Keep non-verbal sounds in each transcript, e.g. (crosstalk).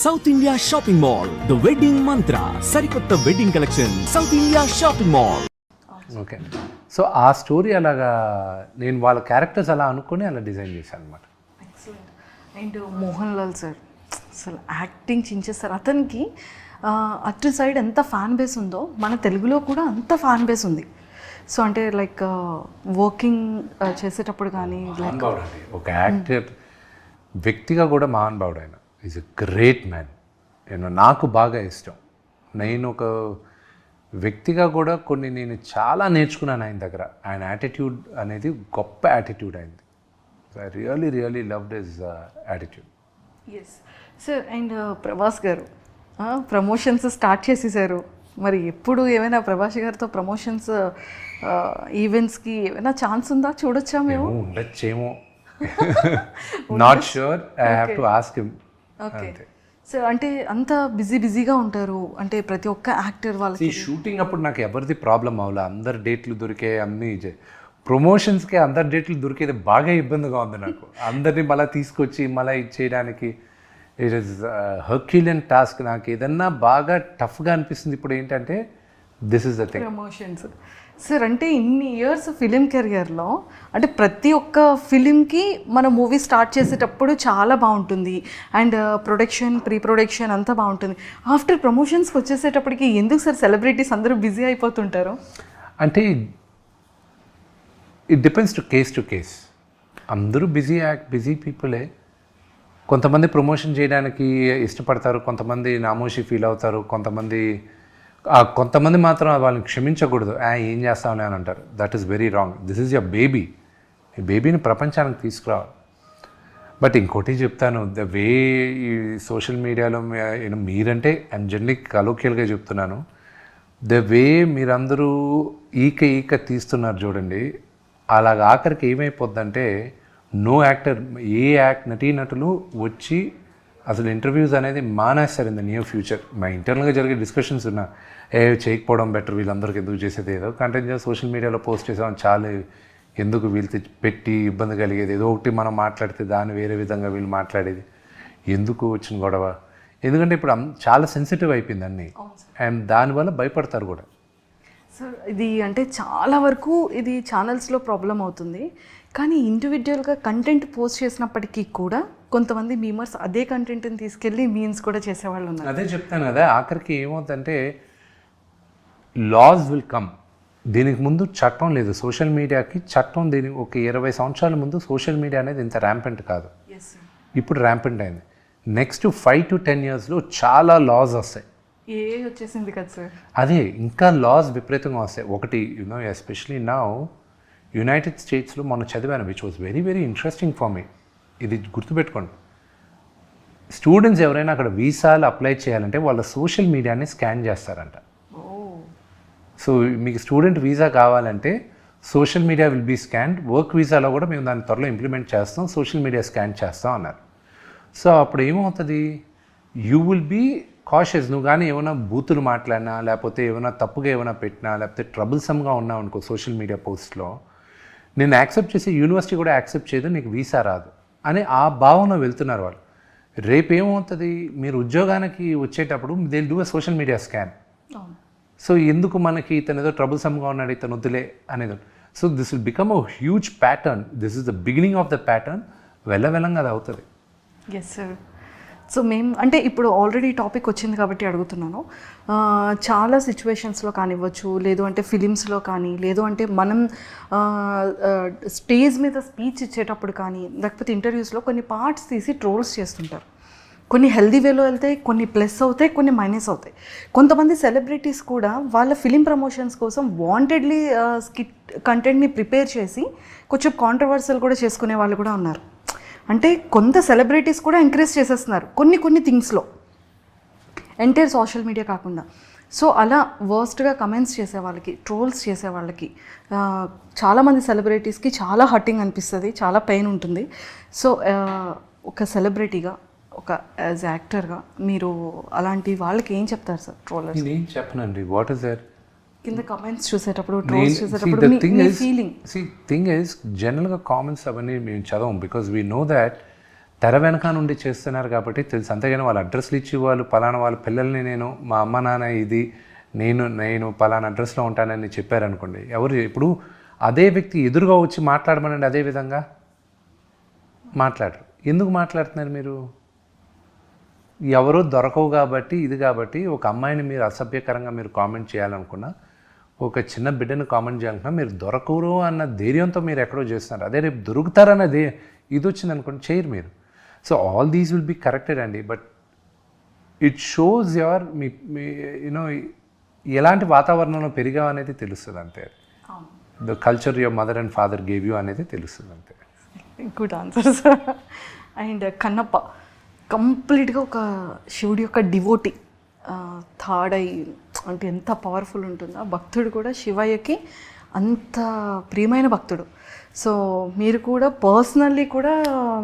South India shopping mall the wedding Mantra సరికొత్త wedding collection South India shopping mall okay so ఆ story అలాగా నేను వాళ్ళ characters అలా అనుకుని అలా డిజైన్ చేశాను అనమాట అండ్ మోహన్ లాల్ సార్ అసలు యాక్టింగ్ చించేస్తారు. అతనికి అటు సైడ్ ఎంత ఫ్యాన్ బేస్ ఉందో మన తెలుగులో కూడా అంత ఫ్యాన్ బేస్ ఉంది. సో అంటే లైక్ వర్కింగ్ చేసేటప్పుడు కానీ ఒక యాక్టర్ వ్యక్తిగా కూడా మహానుభావుడు ఆయన. ఈజ్ ఎ గ్రేట్ మ్యాన్ నేను నాకు బాగా ఇష్టం. నేను ఒక వ్యక్తిగా కూడా కొన్ని నేను చాలా నేర్చుకున్నాను ఆయన దగ్గర. ఆయన యాటిట్యూడ్ అనేది గొప్ప యాటిట్యూడ్ అయింది I really really loved his attitude yes sir and Prabhas garu promotions start చేసేసారు. మరి ఎప్పుడు ఏమైనా ప్రభాస్ గారితో ప్రమోషన్స్ ఈవెంట్స్కి ఏమైనా ఛాన్స్ ఉందా? చూడొచ్చా మేము? ఏమో ఉండొచ్చేమో. Not sure I have to ask him అంతే. సో అంటే అంత బిజీ బిజీగా ఉంటారు. అంటే ప్రతి ఒక్క యాక్టర్ వాళ్ళకి. షూటింగ్ అప్పుడు నాకు ఎవరిది ప్రాబ్లం అవ్వలే అందరు డేట్లు దొరికే అన్ని ప్రమోషన్స్కి అందరు డేట్లు దొరికేది బాగా ఇబ్బందిగా ఉంది నాకు. (laughs) అందరినీ మళ్ళీ తీసుకొచ్చి మళ్ళీ ఇచ్చేయడానికి ఇట్ ఇస్ హర్క్యులియన్ టాస్క్ నాకు. ఏదన్నా బాగా టఫ్గా అనిపిస్తుంది ఇప్పుడు ఏంటంటే this is the thing promotions sir అంటే ఇన్ని ఇయర్స్ ఫిలిం కెరియర్లో అంటే ప్రతి ఒక్క ఫిలింకి మన మూవీ స్టార్ట్ చేసేటప్పుడు చాలా బాగుంటుంది. అండ్ ప్రొడక్షన్ ప్రీ ప్రొడక్షన్ అంతా బాగుంటుంది. ఆఫ్టర్ ప్రమోషన్స్కి వచ్చేసేటప్పటికి ఎందుకు సార్ సెలబ్రిటీస్ అందరూ బిజీ అయిపోతుంటారు? అంటే it depends to case to case అందరూ బిజీ యాక్ట్ బిజీ పీపులే కొంతమంది ప్రమోషన్ చేయడానికి ఇష్టపడతారు కొంతమంది నామోషి ఫీల్ అవుతారు కొంతమంది కొంతమంది మాత్రం వాళ్ళని క్షమించకూడదు. "ఆ, ఏం చేస్తామని అని అంటారు. That is very wrong this is your baby ఈ బేబీని ప్రపంచానికి తీసుకురావాలి. బట్ ఇంకోటి చెప్తాను. ద వే ఈ సోషల్ మీడియాలో మీరంటే ఐమ్ జనరలీ కలోకియల్గా చెప్తున్నాను. ద వే మీరందరూ ఈక ఈక తీస్తున్నారు చూడండి. అలాగ ఆఖరికి ఏమైపోద్దంటే నో యాక్టర్ ఏ యాక్ట్ నటీ నటులు వచ్చి అసలు ఇంటర్వ్యూస్ అనేది మానేస్తారు ఇన్ ద నియర్ ఫ్యూచర్ మా ఇంటర్నల్గా జరిగే డిస్కషన్స్ ఉన్నా ఏ చేయకపోవడం బెటర్ వీళ్ళందరికీ ఎందుకు చేసేది ఏదో కంటెంట్ సోషల్ మీడియాలో పోస్ట్ చేసాం చాలా. ఎందుకు వీళ్ళు పెట్టి ఇబ్బంది కలిగేది? ఏదో ఒకటి మనం మాట్లాడితే దాన్ని వేరే విధంగా వీళ్ళు మాట్లాడేది. ఎందుకు వచ్చిన గొడవ? ఎందుకంటే ఇప్పుడు చాలా సెన్సిటివ్ అయిపోయింది అన్నీ. అండ్ దానివల్ల భయపడతారు కూడా. సార్ ఇది అంటే చాలా వరకు ఇది ఛానల్స్లో ప్రాబ్లం అవుతుంది. కానీ ఇండివిజువల్గా కంటెంట్ పోస్ట్ చేసినప్పటికీ కూడా కొంతమంది మీమర్స్ అదే కంటెంట్ని తీసుకెళ్ళి మీన్స్ కూడా చేసేవాళ్ళు ఉన్నారు. అదే చెప్తాను కదా ఆఖరికి ఏమవుతుందంటే లాస్ విల్ కమ్ దీనికి ముందు చట్టం లేదు. సోషల్ మీడియాకి చట్టం దీని ఒక ఇరవై సంవత్సరాల ముందు సోషల్ మీడియా అనేది ఇంత ర్యాంపెంట్ కాదు. ఇప్పుడు ర్యాంపెంట్ అయింది. నెక్స్ట్ ఫైవ్ టు టెన్ ఇయర్స్లో చాలా లాస్ వస్తాయి. వచ్చేసింది కదా సార్? అదే ఇంకా లాస్ విపరీతంగా వస్తాయి. ఒకటి యునో ఎస్పెషలీ నా యునైటెడ్ స్టేట్స్లో మొన్న చదివాను which was very very interesting for me ఇది గుర్తుపెట్టుకోండి. స్టూడెంట్స్ ఎవరైనా అక్కడ వీసాలు అప్లై చేయాలంటే వాళ్ళ సోషల్ మీడియాని స్కాన్ చేస్తారంట. ఓ. సో మీకు స్టూడెంట్ వీసా కావాలంటే social media will be scan work వీసాలో కూడా మేము దాన్ని త్వరలో ఇంప్లిమెంట్ చేస్తాం. సోషల్ మీడియా స్కాన్ చేస్తాం అన్నారు. సో అప్పుడు ఏమవుతుంది? యూ విల్ బీ కాషియస్ నువ్వు కానీ ఏమైనా బూతులు మాట్లాడినా లేకపోతే ఏమైనా తప్పుగా ఏమైనా పెట్టినా లేకపోతే ట్రబుల్సమ్గా ఉన్నావు అనుకో సోషల్ మీడియా పోస్ట్లో నేను యాక్సెప్ట్ చేసి యూనివర్సిటీ కూడా యాక్సెప్ట్ చేయదు నీకు వీసా రాదు అని ఆ భావన వెళ్తున్నారు వాళ్ళు. రేపు ఏమవుతుంది? మీరు ఉద్యోగానికి వచ్చేటప్పుడు they do a social media scan so ఎందుకు మనకి ఇతను ఏదో ట్రబుల్సమ్గా ఉన్నాడు ఇతను వద్దులే అనేది. So this will become a huge pattern this is the beginning of the pattern వెళ్ళ వెళ్ళంగా అది అవుతుంది. ఎస్ సార్ సో మేము అంటే ఇప్పుడు ఆల్రెడీ టాపిక్ వచ్చింది కాబట్టి అడుగుతున్నాను. చాలా సిచ్యువేషన్స్లో కానివ్వచ్చు లేదు అంటే ఫిలిమ్స్లో కానీ లేదు అంటే మనం స్టేజ్ మీద స్పీచ్ ఇచ్చేటప్పుడు కానీ లేకపోతే ఇంటర్వ్యూస్లో కొన్ని పార్ట్స్ తీసి ట్రోల్స్ చేస్తుంటారు. కొన్ని హెల్దీ వేలో వెళ్తాయి కొన్ని ప్లస్ అవుతాయి కొన్ని మైనస్ అవుతాయి. కొంతమంది సెలబ్రిటీస్ కూడా వాళ్ళ ఫిలిం ప్రమోషన్స్ కోసం వాంటెడ్లీ స్కిట్ కంటెంట్ని ప్రిపేర్ చేసి కొంచెం కాంట్రవర్సల్ కూడా చేసుకునే వాళ్ళు కూడా ఉన్నారు. అంటే కొంత సెలబ్రిటీస్ కూడా ఎంకరేజ్ చేసేస్తున్నారు కొన్ని కొన్ని థింగ్స్లో ఎంటైర్ సోషల్ మీడియా కాకుండా. సో అలా వర్స్ట్గా కమెంట్స్ చేసే వాళ్ళకి ట్రోల్స్ చేసే వాళ్ళకి చాలామంది సెలబ్రిటీస్కి చాలా హర్టింగ్ అనిపిస్తుంది చాలా పెయిన్ ఉంటుంది. సో ఒక సెలబ్రిటీగా ఒక యాజ్ యాక్టర్గా మీరు అలాంటి వాళ్ళకి ఏం చెప్తారు సార్ ట్రోలర్స్ ఏం చెప్పనండి. వాట్ ఇస్ దర్ కింద కమెంట్స్ చూసేటప్పుడు ట్రోల్స్ చూసేటప్పుడు మీ- మీ ఫీలింగ్ సి థింగ్ ఇస్ జనరల్గా కామెంట్స్ అవన్నీ మేము చదవం బికాస్ వీ నో దాట్ తెర వెనక నుండి చేస్తున్నారు కాబట్టి తెలుసు. అంతేగాని వాళ్ళ అడ్రస్లు ఇచ్చి వాళ్ళు పలానా వాళ్ళ పిల్లల్ని నేను మా అమ్మ నాన్న ఇది నేను నేను పలానా అడ్రస్లో ఉంటానని చెప్పారనుకోండి. ఎవరు ఇప్పుడు అదే వ్యక్తి ఎదురుగా వచ్చి మాట్లాడమనండి అదే విధంగా? మాట్లాడరు. ఎందుకు మాట్లాడుతున్నారు మీరు? ఎవరో దొరకవు కాబట్టి ఇది కాబట్టి ఒక అమ్మాయిని మీరు అసభ్యకరంగా మీరు కామెంట్ చేయాలనుకున్నా ఒక చిన్న బిడ్డను కామెంట్ చేయాలనుకున్నా మీరు దొరకరు అన్న ధైర్యంతో మీరు ఎక్కడో చేస్తున్నారు. అదే రేపు దొరుకుతారన్న ఇది వచ్చింది అనుకోండి చేయరు మీరు. So all these will be corrected అండి బట్ ఇట్ షోస్ యువర్ మీ మీ యూనో ఎలాంటి వాతావరణంలో పెరిగావు అనేది తెలుస్తుంది అంతే. The culture your mother and father gave you అనేది తెలుస్తుంది అంతే. Good answer sir and Kannappa కంప్లీట్గా ఒక శివుడి యొక్క డివోటి థర్డ్ ఐ అంటే ఎంత పవర్ఫుల్ ఉంటుందో. ఆ భక్తుడు కూడా శివయ్యకి అంత ప్రియమైన భక్తుడు. సో మీరు కూడా పర్సనల్లీ కూడా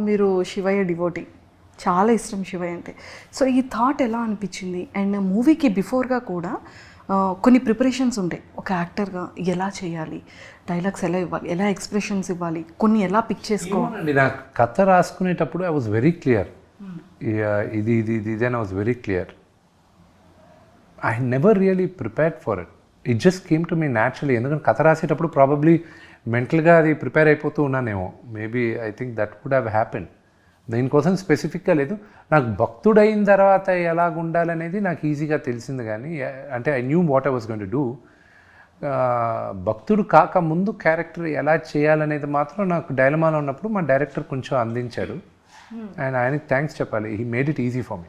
మీరు శివయ్య డివోటి చాలా ఇష్టం శివయ్య అంటే. సో ఈ థాట్ ఎలా అనిపించింది? అండ్ మూవీకి బిఫోర్గా కూడా కొన్ని ప్రిపరేషన్స్ ఉంటాయి. ఒక యాక్టర్గా ఎలా చేయాలి? డైలాగ్స్ ఎలా ఇవ్వాలి? ఎలా ఎక్స్ప్రెషన్స్ ఇవ్వాలి? కొన్ని ఎలా పిక్ చేసుకోవాలి? నా కథ రాసుకునేటప్పుడు ఐ వాజ్ వెరీ క్లియర్ ఇది ఇది ఇది ఇది అని I was very clear I never really prepared for it it just came to me naturally ఎందుకంటే కథ రాసేటప్పుడు ప్రాబబ్లీ మెంటల్గా అది ప్రిపేర్ అయిపోతూ ఉన్నానేమో. Maybe I think that would have happen దీనికోసం స్పెసిఫిక్గా లేదు. నాకు భక్తుడైన తర్వాత ఎలాగ ఉండాలనేది నాకు ఈజీగా తెలిసింది కానీ అంటే I knew what I was going to do భక్తుడు కాక ముందు క్యారెక్టర్ ఎలా చేయాలనేది మాత్రం నాకు డైలమాలో ఉన్నప్పుడు మా డైరెక్టర్ కొంచెం అందించాడు. అండ్ ఆయనకి థ్యాంక్స్ చెప్పాలి. He made it easy for me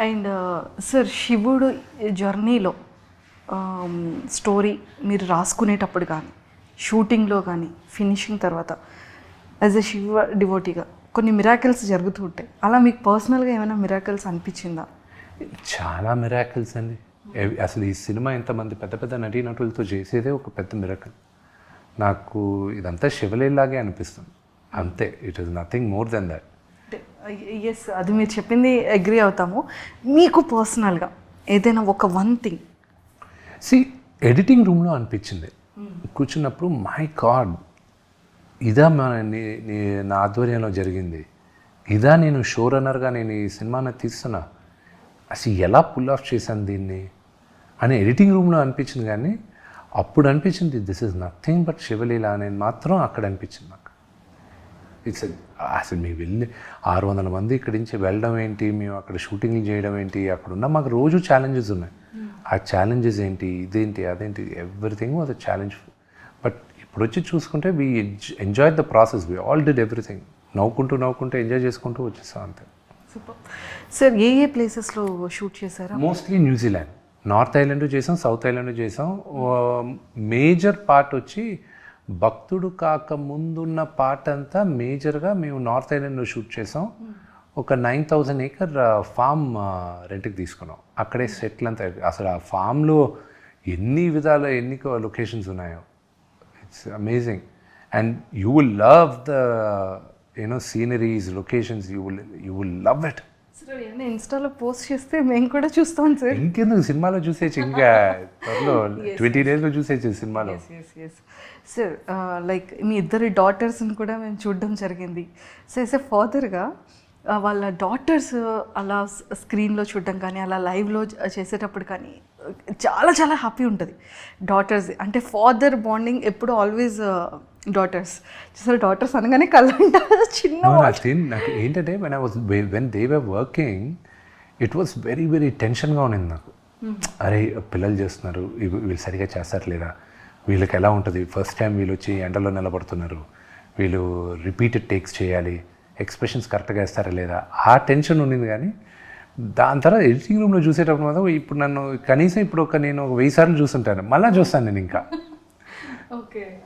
and sir శివుడు జర్నీలో స్టోరీ మీరు రాసుకునేటప్పుడు కానీ షూటింగ్లో కానీ ఫినిషింగ్ తర్వాత యాజ్ ఎ శివ డివోటీగా కొన్ని మిరాకిల్స్ జరుగుతూ ఉంటాయి. అలా మీకు పర్సనల్గా ఏమైనా మిరాకిల్స్ అనిపించిందా? చాలా మిరాకిల్స్ అండి. అసలు ఈ సినిమా ఇంతమంది పెద్ద పెద్ద నటీనటులతో చేసేదే ఒక పెద్ద మిరాకిల్ నాకు ఇదంతా శివలేలాగే అనిపిస్తుంది. అంతే. It is nothing more than that yes అది మీరు చెప్పింది అగ్రి అవుతాము. మీకు పర్సనల్గా ఏదైనా ఒక వన్ థింగ్ సి ఎడిటింగ్ రూమ్లో అనిపించింది. కూర్చున్నప్పుడు మై కార్డ్ ఇదా మన నా ఆధ్వర్యంలో జరిగింది. ఇదా నేను షో రన్నర్గా నేను ఈ సినిమాని తీస్తున్నా. అసలు ఎలా పుల్ ఆఫ్ చేశాను దీన్ని? అని ఎడిటింగ్ రూమ్లో అనిపించింది కానీ అప్పుడు అనిపించింది this is nothing but Shivaleela అనేది మాత్రం అక్కడ అనిపించింది నాకు. ఇట్స్ అసలు మేము వెళ్ళి ఆరు వందల మంది ఇక్కడి నుంచి వెళ్ళడం ఏంటి? మేము అక్కడ షూటింగ్లు చేయడం ఏంటి? అక్కడ ఉన్న మాకు రోజు ఛాలెంజెస్ ఉన్నాయి. ఆ ఛాలెంజెస్ ఏంటి? ఇదేంటి? అదేంటి? Everything was a challenge but ఇప్పుడు వచ్చి చూసుకుంటే we enjoy the process we all did everything నవ్వుకుంటూ నవ్వుకుంటూ ఎంజాయ్ చేసుకుంటూ వచ్చేస్తాం అంతే. సార్ ఏ ఏ ప్లేసెస్లో షూట్ చేశారా? Mostly New Zealand north island చేసాం సౌత్ ఐలాండ్ చేసాం. మేజర్ పార్ట్ వచ్చి భక్తుడు కాక ముందున్న పార్ట్ అంతా మేజర్గా మేము నార్త్ ఐలాండ్లో షూట్ చేసాం. ఒక నైన్ థౌజండ్ ఏకర్ ఫామ్ రెంట్కి తీసుకున్నాం. అక్కడే సెటిల్ అంతా అసలు ఆ ఫామ్లో ఎన్ని విధాల ఎన్ని లొకేషన్స్ ఉన్నాయో. It's amazing and you will love the you know sceneries locations you will you will love it sir ఏమైనా ఇన్స్టాలో పోస్ట్ చేస్తే మేము కూడా చూస్తాం సార్. ఇంకెందుకు? సినిమాలో చూసేచ్చు ఇంకా. త్వరలో (laughs) ట్వంటీ డేస్లో చూసేచ్చు సినిమాలో. సార్ లైక్ uh, మీ ఇద్దరి డాటర్స్ని కూడా మేము చూడడం జరిగింది. సో ఎస్ ఎ ఫాదర్గా వాళ్ళ డాటర్స్ అలా స్క్రీన్లో చూడడం కానీ అలా లైవ్లో చేసేటప్పుడు కానీ చాలా చాలా హ్యాపీ ఉంటుంది. డాటర్స్ అంటే ఫాదర్ బాండింగ్ ఎప్పుడు ఆల్వేస్ డాటర్స్ చూసారు డాటర్స్ అనగానే కళ్ళంట చిన్న నాకు ఏంటంటే when I was when they were working it was very very టెన్షన్గా ఉండింది నాకు. అరే పిల్లలు చేస్తున్నారు వీళ్ళు సరిగా చేస్తారు లేదా? వీళ్ళకి ఎలా ఉంటుంది? ఫస్ట్ టైం వీళ్ళు వచ్చి ఎండలో నిలబడుతున్నారు. వీళ్ళు రిపీటెడ్ టేక్స్ చేయాలి. ఎక్స్ప్రెషన్స్ కరెక్ట్గా వేస్తారా లేదా? ఆ టెన్షన్ ఉండింది కానీ దాని తర్వాత ఎడిటింగ్ రూమ్లో చూసేటప్పుడు మాత్రం ఇప్పుడు నన్ను కనీసం ఇప్పుడు ఒక నేను ఒక వెయ్యి సార్లు చూస్తుంటాను మళ్ళీ చూస్తాను నేను ఇంకా. (laughs) ఓకే.